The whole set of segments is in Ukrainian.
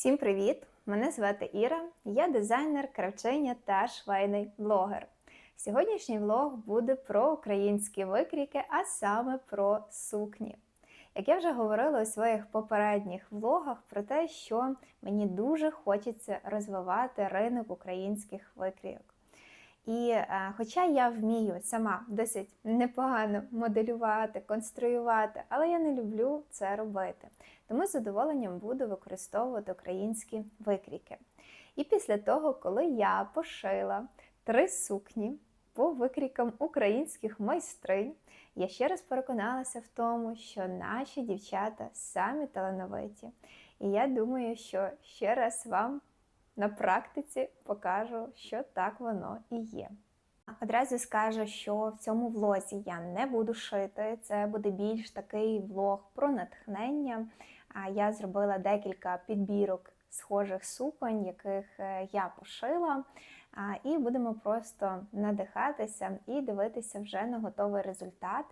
Всім привіт! Мене звати Іра, я дизайнер, кравчиня та швейний блогер. Сьогоднішній влог буде про українські викрійки, а саме про сукні. Як я вже говорила у своїх попередніх влогах про те, що мені дуже хочеться розвивати ринок українських викрійок. І е, хоча я вмію сама досить непогано моделювати, конструювати, але я не люблю це робити. Тому з задоволенням буду використовувати українські викрійки. І після того, коли я пошила три сукні по викрійкам українських майстринь, я ще раз переконалася в тому, що наші дівчата самі талановиті. І я думаю, що ще раз вам на практиці покажу, що так воно і є. Одразу скажу, що в цьому влозі я не буду шити, це буде більш такий влог про натхнення. Я зробила декілька підбірок схожих суконь, яких е, я пошила. І будемо просто надихатися і дивитися вже на готовий результат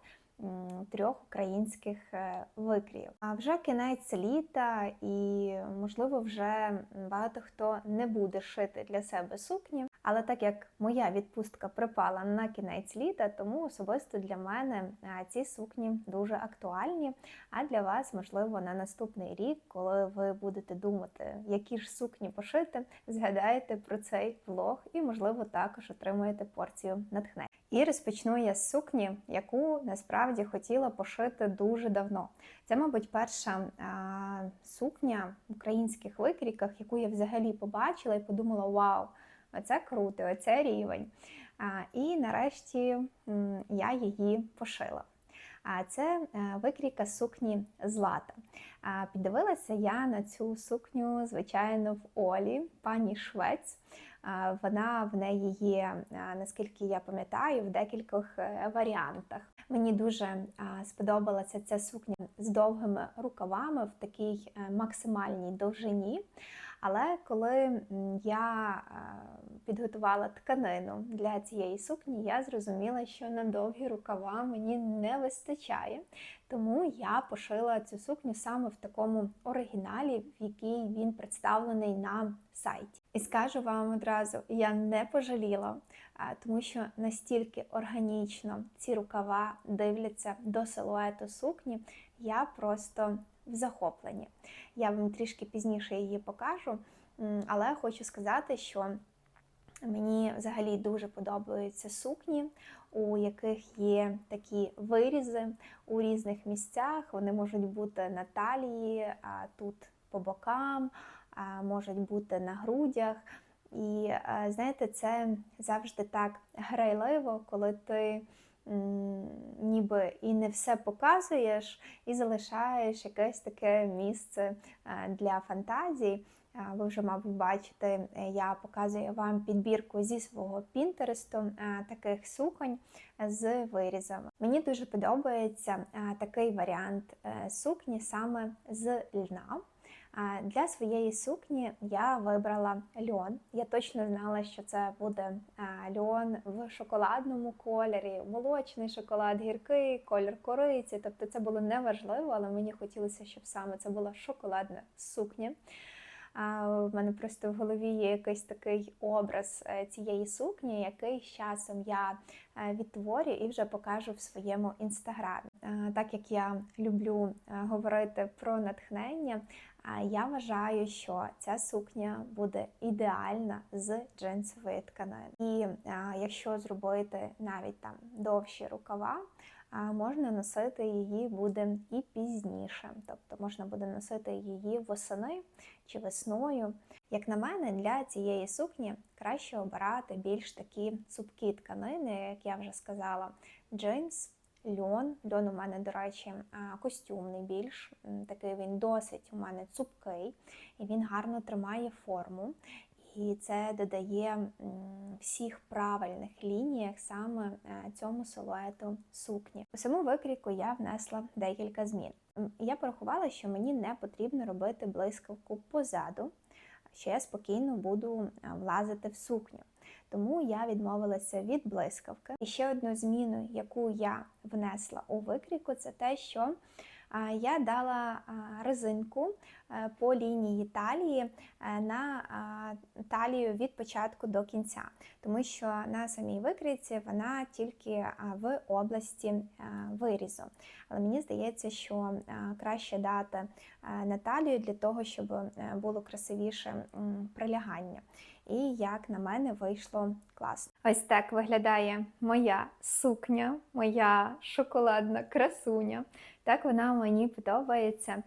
трьох українських е, викріїв. А вже кінець літа, і можливо, вже багато хто не буде шити для себе сукні. Але так як моя відпустка припала на кінець літа, тому особисто для мене ці сукні дуже актуальні. А для вас, можливо, на наступний рік, коли ви будете думати, які ж сукні пошити, згадаєте про цей влог і, можливо, також отримаєте порцію натхнення. І розпочну я з сукні, яку насправді хотіла пошити дуже давно. Це, мабуть, перша а, сукня в українських викріках, яку я взагалі побачила і подумала: вау! Оце круто, оце рівень. І нарешті я її пошила. А це е, викрійка сукні злата. Піддивилася я на цю сукню, звичайно, в Олі, пані Швець. Вона в неї є, наскільки я пам'ятаю, в декількох е, варіантах. Мені дуже сподобалася ця сукня з довгими рукавами в такій е, максимальній довжині. Але коли я підготувала тканину для цієї сукні, я зрозуміла, що на довгі рукава мені не вистачає. Тому я пошила цю сукню саме в такому оригіналі, в який він представлений на сайті. І скажу вам одразу, я не пожаліла, тому що настільки органічно ці рукава дивляться до силуету сукні, я просто в захопленні. Я вам трішки пізніше її покажу, але хочу сказати, що мені взагалі дуже подобаються сукні, у яких є такі вирізи у різних місцях. Вони можуть бути на талії, а тут по бокам, можуть бути на грудях. І знаєте, це завжди так грайливо, коли ти ніби і не все показуєш, і залишаєш якесь таке місце е, для фантазії. Ви вже, мабуть, бачите, е, я показую вам підбірку зі свого пінтересту е, таких суконь з вирізами. Мені дуже подобається такий варіант сукні саме з льна. Для своєї сукні я вибрала льон. Я точно знала, що це буде льон в шоколадному кольорі, молочний шоколад, гіркий, колір кориці. Тобто це було неважливо, але мені хотілося, щоб саме це була шоколадна сукня. В мене просто в голові є якийсь такий образ е, цієї сукні, який з часом я е, відтворю і вже покажу в своєму інстаграмі. Е, так як я люблю говорити про натхнення, я вважаю, що ця сукня буде ідеальна з джинсової тканини. І якщо зробити навіть там довші рукава, можна носити її буде і пізніше, тобто можна буде носити її восени чи весною. Як на мене, для цієї сукні краще обирати більш такі цупкі тканини, як я вже сказала, джинс. Льон, льон у мене, до речі, костюмний більш такий він досить у мене цупкий, і він гарно тримає форму. І це додає всіх правильних лініях саме е, цьому силуету сукні. У саму викрійку я внесла декілька змін. Я порахувала, що мені не потрібно робити блискавку позаду, що я спокійно буду е, влазити в сукню. Тому я відмовилася від блискавки. І ще одну зміну, яку я внесла у викрійку, це те, що я дала резинку е, по лінії талії е, на талію від початку до кінця, тому що на самій викрійці вона тільки в області е, вирізу. Але мені здається, що краще дати на талію для того, щоб було красивіше прилягання. І як на мене вийшло класно. Ось так виглядає моя сукня, моя шоколадна красуня. Так вона мені подобається.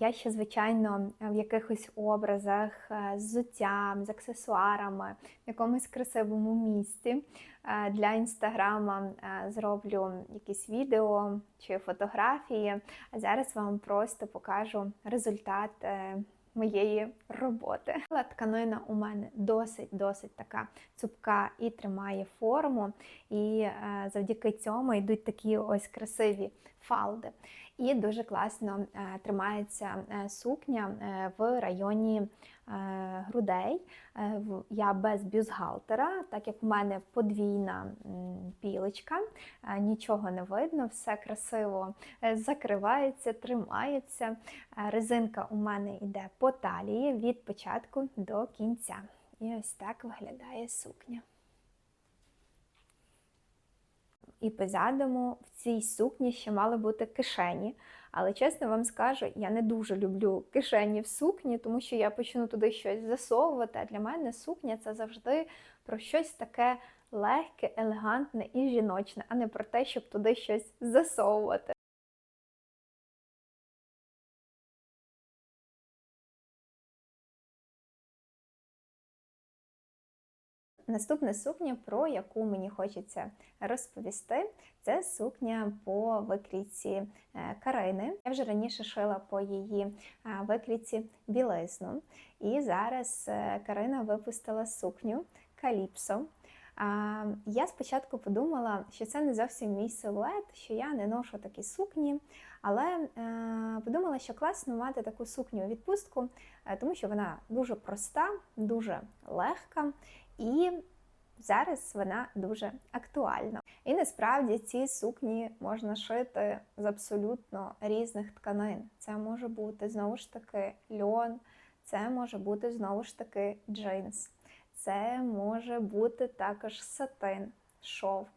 Я ще, звичайно, в якихось образах е, з взуттям, з аксесуарами, в якомусь красивому місці. Е, Для інстаграма е, зроблю якісь відео чи фотографії. А зараз вам просто покажу результат моєї роботи. Але Тканина у мене досить-досить така цупка і тримає форму, і е, завдяки цьому йдуть такі ось красиві фалди. І дуже класно е, тримається е, сукня в районі грудей. Е, Я без бюстгальтера, так як в мене подвійна пілочка, е, нічого не видно, все красиво е, закривається, тримається. Е, Резинка у мене йде по талії від початку до кінця. І ось так виглядає сукня. І позадому в цій сукні ще мали бути кишені. Але чесно вам скажу, я не дуже люблю кишені в сукні, тому що я почну туди щось засовувати. А для мене сукня це завжди про щось таке легке, елегантне і жіночне, а не про те, щоб туди щось засовувати. Наступна сукня, про яку мені хочеться розповісти, це сукня по викрійці е, Карини. Я вже раніше шила по її е, викрійці білизну. І зараз е, Карина випустила сукню Каліпсо. Я спочатку подумала, що це не зовсім мій силует, що я не ношу такі сукні, але подумала, що класно мати таку сукню у відпустку, тому що вона дуже проста, дуже легка і зараз вона дуже актуальна. І насправді ці сукні можна шити з абсолютно різних тканин. Це може бути знову ж таки льон, це може бути знову ж таки джинс, це може бути також сатин, шовк.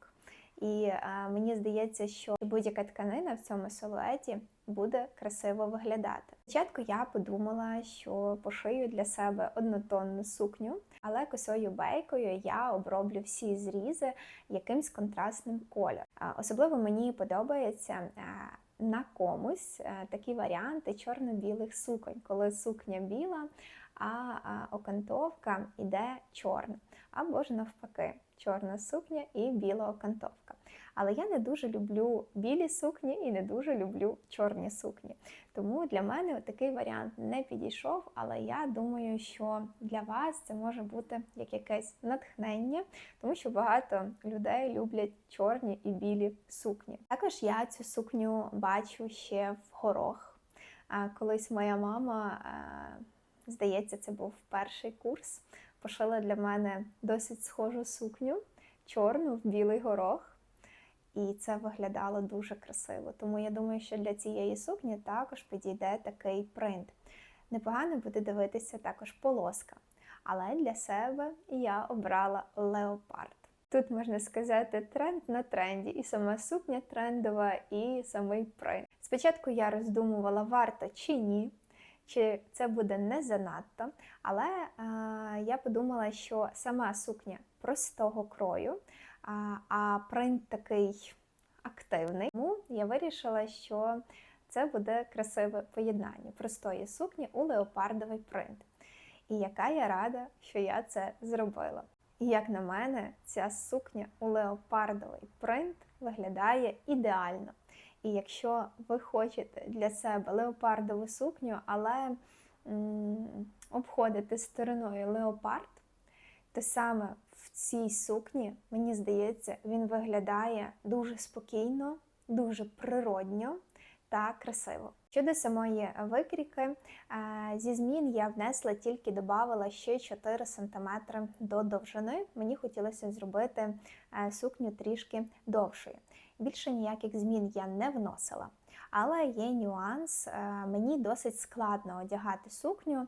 І е, мені здається, що будь-яка тканина в цьому силуеті буде красиво виглядати. Спочатку я подумала, що пошию для себе однотонну сукню, але косою бейкою я оброблю всі зрізи якимсь контрастним кольором. А, Особливо мені подобається на комусь такі варіанти чорно-білих суконь, коли сукня біла, а а окантовка іде чорна, або ж навпаки, чорна сукня і біла окантовка. Але я не дуже люблю білі сукні і не дуже люблю чорні сукні. Тому для мене такий варіант не підійшов, але я думаю, що для вас це може бути як якесь натхнення, тому що багато людей люблять чорні і білі сукні. Також я цю сукню бачу ще в горох. Колись моя мама, е, здається, це був перший курс, пошила для мене досить схожу сукню, чорну в білий горох. І це виглядало дуже красиво. Тому я думаю, що для цієї сукні також підійде такий принт. Непогано буде дивитися також полоска. Але для себе я обрала леопард. Тут можна сказати тренд на тренді, і сама сукня трендова, і самий принт. Спочатку я роздумувала, варто чи ні, чи це буде не занадто, але е, я подумала, що сама сукня простого крою, а, а принт такий активний. Тому я вирішила, що це буде красиве поєднання простої сукні у леопардовий принт. І яка я рада, що я це зробила. І як на мене, ця сукня у леопардовий принт виглядає ідеально. І якщо ви хочете для себе леопардову сукню, але м, обходите стороною леопард, то саме в цій сукні, мені здається, він виглядає дуже спокійно, дуже природньо та красиво. Щодо самої викрійки, е, зі змін я внесла тільки додавала ще 4 см до довжини. Мені хотілося зробити е, сукню трішки довшою. Більше ніяких змін я не вносила. Але є нюанс, е, мені досить складно одягати сукню,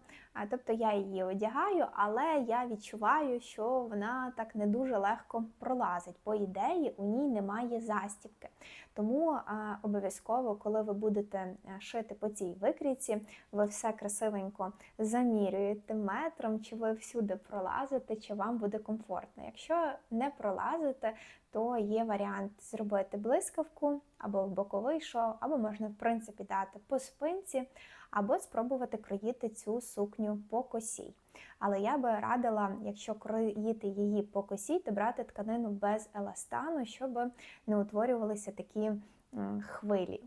тобто я її одягаю, але я відчуваю, що вона так не дуже легко пролазить. По ідеї, у ній немає застібки. Тому обов'язково, коли ви будете е, шити по цій викрійці, ви все красивенько замірюєте метром, чи ви всюди пролазите, чи вам буде комфортно. Якщо не пролазите, то є варіант зробити блискавку або в боковий шов, або можна, в принципі, дати по спинці, або спробувати кроїти цю сукню по косій. Але я би радила, якщо кроїти її по косій, то брати тканину без еластану, щоб не утворювалися такі хвилі.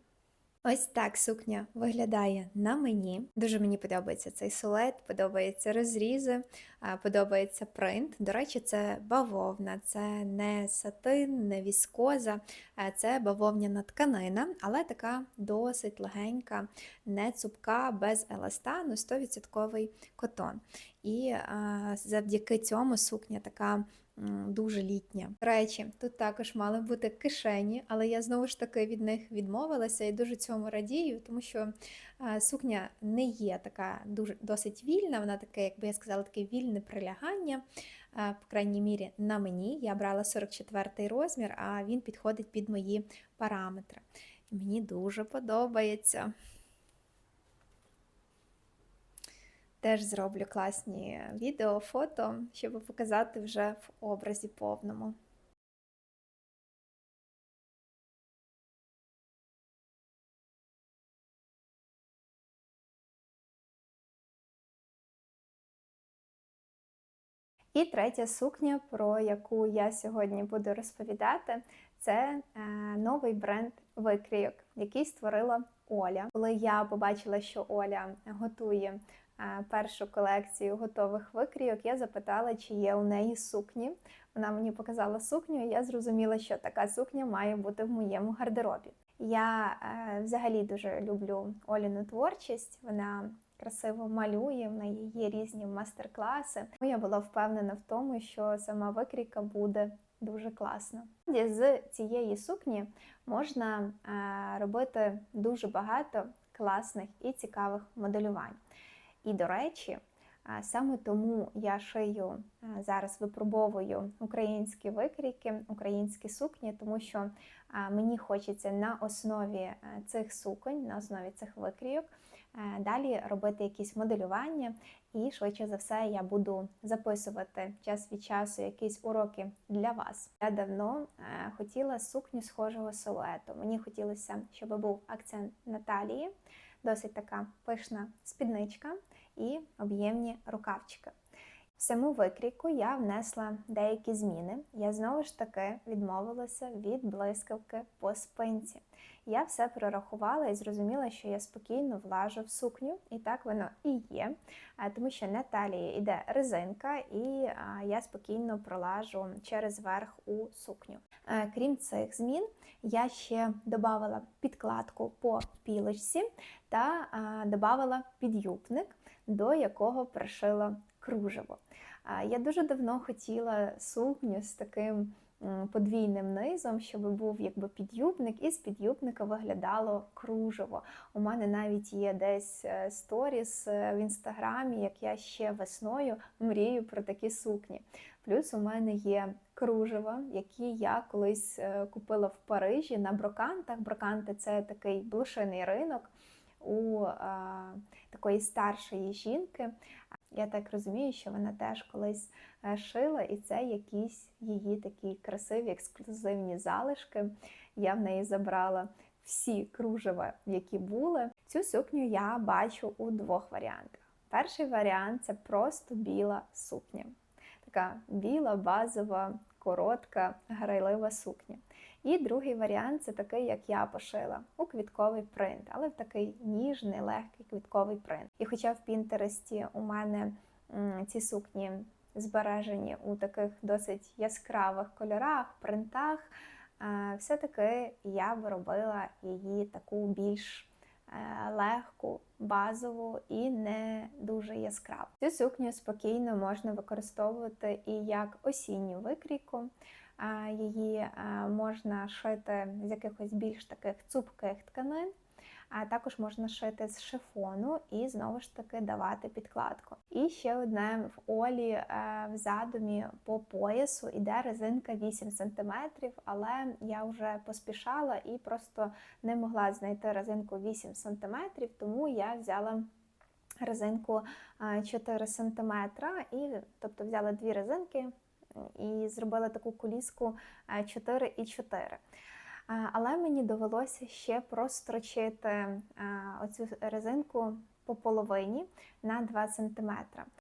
Ось так сукня виглядає на мені. Дуже мені подобається цей силует, подобаються розрізи, подобається принт. До речі, це бавовна, це не сатин, не віскоза, це бавовняна тканина, але така досить легенька, не цупка, без еластану, 100% котон. І завдяки цьому сукня така дуже літня. Речі, тут також мали бути кишені, але я знову ж таки від них відмовилася і дуже цьому радію, тому що сукня не є така дуже досить вільна, вона таке, як би я сказала, таке вільне прилягання. По крайній мірі на мені. Я брала 44 розмір, а він підходить під мої параметри. Мені дуже подобається. Теж зроблю класні відео, фото, щоб показати вже в образі повному. І третя сукня, про яку я сьогодні буду розповідати, це е, новий бренд викрійок, який створила Оля. Коли я побачила, що Оля готує першу колекцію готових викрійок, я запитала, чи є у неї сукні. Вона мені показала сукню, і я зрозуміла, що така сукня має бути в моєму гардеробі. Я е, взагалі дуже люблю Оліну творчість. Вона красиво малює, в неї є різні мастер-класи. Ну, Я була впевнена в тому, що сама викрійка буде дуже класна. З цієї сукні можна е, робити дуже багато класних і цікавих моделювань. І, до речі, саме тому я шию зараз випробовую українські викрійки, українські сукні, тому що мені хочеться на основі е, цих суконь, на основі цих викрійок е, далі робити якісь моделювання, і швидше за все я буду записувати час від часу якісь уроки для вас. Я давно е, хотіла сукню схожого силуету. Мені хотілося, щоб був акцент на талії, досить така пишна спідничка і об'ємні рукавчики. Саму викрійку я внесла деякі зміни. Я знову ж таки відмовилася від блискавки по спинці. Я все прорахувала і зрозуміла, що я спокійно влажу в сукню, і так воно і є, тому що на талії йде резинка, і я спокійно пролажу через верх у сукню. Е, Крім цих змін, я ще додала підкладку по пілочці та додала підюбник, до якого пришила кружево. Я дуже давно хотіла сукню з таким подвійним низом, щоб був якби підюбник, і з підюбника виглядало кружево. У мене навіть є десь е, сторіс е, в інстаграмі, як я ще весною мрію про такі сукні. Плюс у мене є кружева, які я колись е, купила в Парижі на брокантах. Броканти це такий блошиний ринок у а, такої старшої жінки. Я так розумію, що вона теж колись е, шила, і це якісь її такі красиві ексклюзивні залишки. Я в неї забрала всі кружева, які були. Цю сукню я бачу у двох варіантах. Перший варіант це просто біла сукня. Така біла, базова, коротка, грайлива сукня. І другий варіант це такий, як я пошила, у квітковий принт, але в такий ніжний, легкий квітковий принт. І хоча в Пінтересті у мене ці сукні збережені у таких досить яскравих кольорах, принтах, е, все-таки я б робила її таку більш е, легку, базову і не дуже яскраву. Цю сукню спокійно можна використовувати і як осінню викрійку. Її можна шити з якихось більш таких цупких тканин. А також можна шити з шифону і знову ж таки давати підкладку. І ще одне в Олі е, в задумі по поясу іде резинка 8 см, але я вже поспішала і просто не могла знайти резинку 8 см, тому я взяла резинку 4 см, і тобто взяла дві резинки і зробила таку коліску 4 і 4. Але мені довелося ще прострочити оцю резинку по половині на 2 см.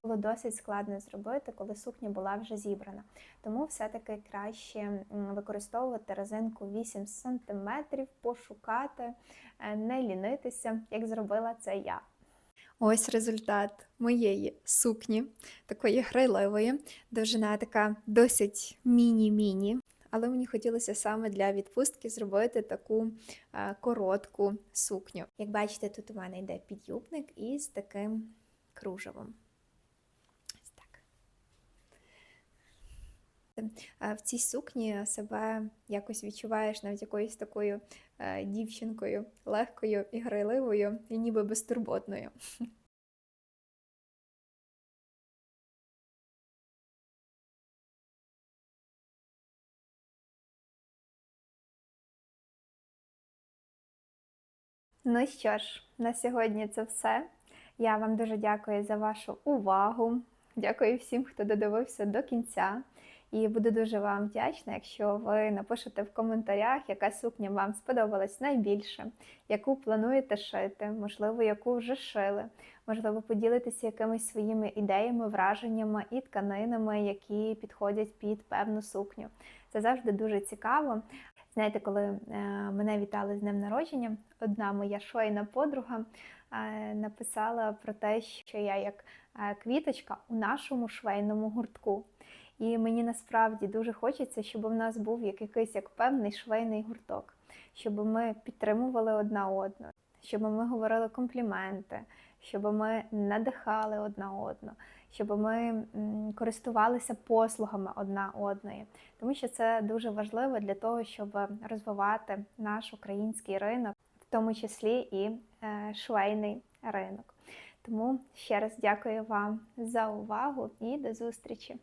Було досить складно зробити, коли сукня була вже зібрана. Тому все-таки краще використовувати резинку 8 см, пошукати, е, не лінитися, як зробила це я. Ось результат моєї сукні, такої грайливої. Довжина така досить міні-міні. Але мені хотілося саме для відпустки зробити таку а, коротку сукню. Як бачите, тут у мене йде підюбник із таким кружевом. Ось так. В цій сукні себе якось відчуваєш навіть якоюсь такою е, дівчинкою, легкою і грайливою, і ніби безтурботною. Ну що ж, на сьогодні це все. Я вам дуже дякую за вашу увагу. Дякую всім, хто додивився до кінця. І буду дуже вам вдячна, якщо ви напишете в коментарях, яка сукня вам сподобалась найбільше, яку плануєте шити, можливо, яку вже шили, можливо, поділитеся якимись своїми ідеями, враженнями і тканинами, які підходять під певну сукню. Це завжди дуже цікаво. Знаєте, коли е, мене вітали з днем народження, одна моя швейна подруга е, написала про те, що я як е, квіточка у нашому швейному гуртку. І мені насправді дуже хочеться, щоб у нас був якийсь як певний швейний гурток, щоб ми підтримували одна одну, щоб ми говорили компліменти, щоб ми надихали одна одну, щоб ми користувалися послугами одна одної, тому що це дуже важливо для того, щоб розвивати наш український ринок, в тому числі і е, швейний ринок. Тому ще раз дякую вам за увагу і до зустрічі!